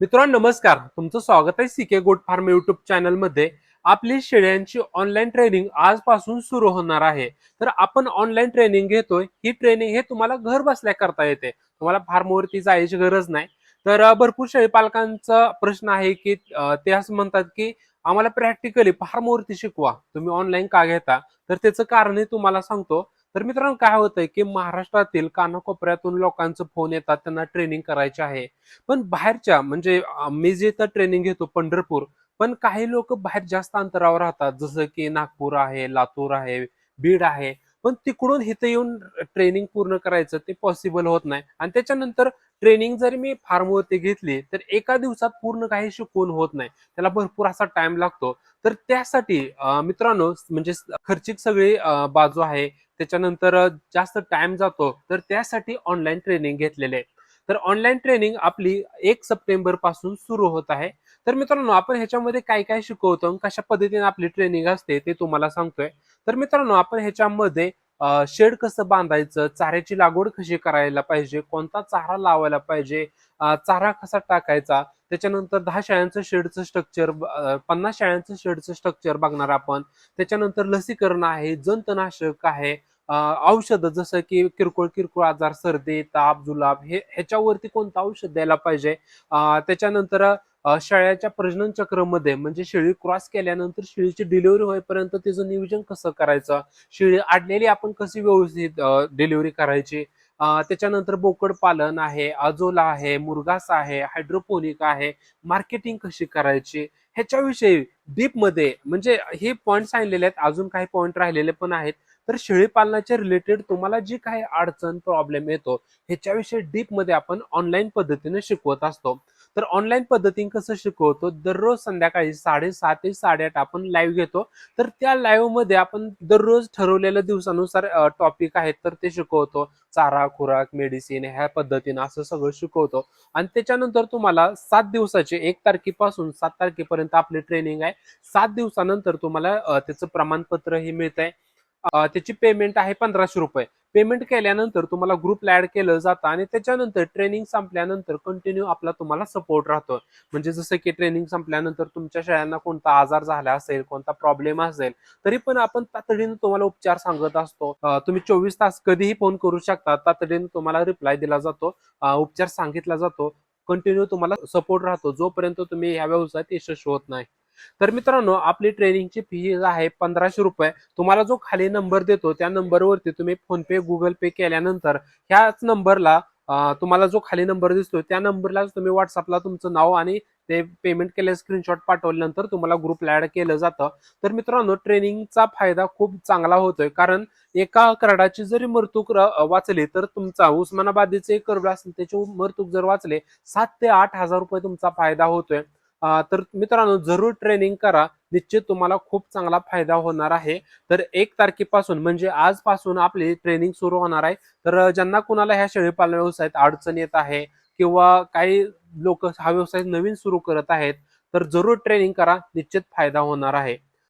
मित्रांनो नमस्कार. तुमचं स्वागत आहे सीके गोट फार्म युट्यूब चॅनलमध्ये आपली शेळ्यांची ऑनलाईन ट्रेनिंग आजपासून सुरू होणार आहे. तर आपण ऑनलाईन ट्रेनिंग घेतोय. ही ट्रेनिंग हे तुम्हाला घर बसल्या करता येते. तुम्हाला फार्मवरती जायची गरज नाही. तर भरपूर शेळी पालकांचा प्रश्न आहे की ते असं म्हणतात की आम्हाला प्रॅक्टिकली फार्मवरती शिकवा. तुम्ही ऑनलाईन का घेता? तर त्याचं कारणही तुम्हाला सांगतो. तर मित्रांनो काय होतंय की महाराष्ट्रातील कानाकोपऱ्यातून लोकांचं फोन येतात त्यांना ट्रेनिंग करायची आहे. पण बाहेरच्या म्हणजे मी जे तर ट्रेनिंग घेतो पंढरपूर पण काही लोक बाहेर जास्त अंतरावर राहतात. जसं की नागपूर आहे लातूर आहे बीड आहे. पण तिकडून इथे येऊन ट्रेनिंग पूर्ण करायचं ते पॉसिबल होत नाही. आणि त्याच्यानंतर ट्रेनिंग जरी मी फार्मवरती घेतली तर एका दिवसात पूर्ण काही शिकवून होत नाही. त्याला भरपूर असा टाइम लागतो. तर त्यासाठी मित्रांनो म्हणजे खर्चिक सगळी बाजू आहे. त्याच्यानंतर जास्त टाइम जातो तर त्यासाठी ऑनलाईन ट्रेनिंग घेतलेले आहे तर ऑनलाईन ट्रेनिंग आपली एक सप्टेंबरपासून सुरू होत आहे. तर मित्रांनो आपण ह्याच्यामध्ये काय काय शिकवतो कशा पद्धतीने आपली ट्रेनिंग असते ते तुम्हाला सांगतोय. तर मित्रांनो आपण ह्याच्यामध्ये शेड कसं बांधायचं चाऱ्याची लागवड कशी करायला पाहिजे कोणता चारा लावायला पाहिजे चारा कसा टाकायचा त्याच्यानंतर दहा शाळांचं शेडचं स्ट्रक्चर पन्नास शाळांचं शेडचं स्ट्रक्चर बघणार आपण. त्याच्यानंतर लसीकरण आहे जंतनाशक आहे औषधं जसं की किरकोळ किरकोळ आजार सर्दी ताप जुलाब हे ह्याच्यावरती कोणतं औषध द्यायला पाहिजे? त्याच्यानंतर शेळ्याच्या प्रजनन चक्रमध्ये म्हणजे शेळी क्रॉस केल्यानंतर शेळीची डिलिव्हरी होईपर्यंत तिचं नियोजन कसं करायचं? शेळी आडलेली आपण कशी व्यवस्थित डिलिव्हरी करायची? त्याच्यानंतर बोकड पालन आहे अजोला आहे मुरगास आहे हायड्रोपोनिक आहे मार्केटिंग कशी करायची? ह्याच्याविषयी डीपमध्ये म्हणजे हे पॉईंट सांगलेले आहेत अजून काही पॉईंट राहिलेले पण आहेत. तर शेळी पालनाच्या रिलेटेड तुम्हाला जी काही अडचण प्रॉब्लेम येतो ह्याच्याविषयी डीपमध्ये आपण ऑनलाईन पद्धतीने शिकवत असतो. तर ऑनलाईन पद्धतीने कसं शिकवतो? दररोज संध्याकाळी साडेसात ते साडेआठ आपण लाईव्ह घेतो. तर त्या लाईव्हमध्ये आपण दररोज ठरवलेल्या दिवसानुसार टॉपिक आहेत तर ते शिकवतो. चारा खुराक मेडिसिन ह्या पद्धतीनं असं सगळं शिकवतो. आणि त्याच्यानंतर तुम्हाला सात दिवसाचे एक तारखेपासून सात तारखेपर्यंत आपली ट्रेनिंग आहे. सात दिवसानंतर तुम्हाला त्याचं प्रमाणपत्र हे मिळत आहे त्याची पेमेंट आहे पंधराशे रुपये. पेमेंट केल्यानंतर तुम्हाला ग्रुपला ऍड केलं जातं आणि त्याच्यानंतर ट्रेनिंग संपल्यानंतर कंटिन्यू आपला तुम्हाला सपोर्ट राहतो. म्हणजे जसं की ट्रेनिंग संपल्यानंतर तुमच्या शाळांना कोणता आजार झाला असेल कोणता प्रॉब्लेम असेल तरी पण आपण तातडीने तुम्हाला उपचार सांगत असतो. तुम्ही चोवीस तास कधीही फोन करू शकता तातडीने तुम्हाला रिप्लाय दिला जातो उपचार सांगितला जातो कंटिन्यू तुम्हाला सपोर्ट राहतो जोपर्यंत तुम्ही या व्यवसायात यशस्वी होत नाही. तर मित्रांनो आपली ट्रेनिंगची फी आहे पंधराशे रुपये. तुम्हाला जो खाली नंबर देतो त्या नंबरवरती तुम्ही फोन पे गुगल पे केल्यानंतर ह्याच नंबरला तुम्हाला जो खाली नंबर दिसतो त्या नंबरला तुम्ही व्हॉट्सअपला तुमचं नाव आणि ते पेमेंट केले स्क्रीनशॉट पाठवल्यानंतर तुम्हाला ग्रुपला ऍड केलं जातं. तर मित्रांनो ट्रेनिंगचा फायदा खूप चांगला होतोय. कारण एका करडाची जरी मरतूक वाचली तर तुमचा उस्मानाबादीचे एक करड असेल त्याची मरतूक जर वाचले सात ते आठ हजार रुपये तुमचा फायदा होतोय. तर मित्रांनो जरूर ट्रेनिंग करा. निश्चित तुम्हाला खूप चांगला फायदा होणार आहे. तर एक तारखेपासून म्हणजे आजपासून आपली ट्रेनिंग सुरू होणार आहे. तर ज्यांना कुणाला ह्या शेळीपालन व्यवसायात अडचण येत आहे किंवा काही लोक हा व्यवसाय नवीन सुरू करत आहेत तर जरूर ट्रेनिंग करा. निश्चित फायदा होणार आहे.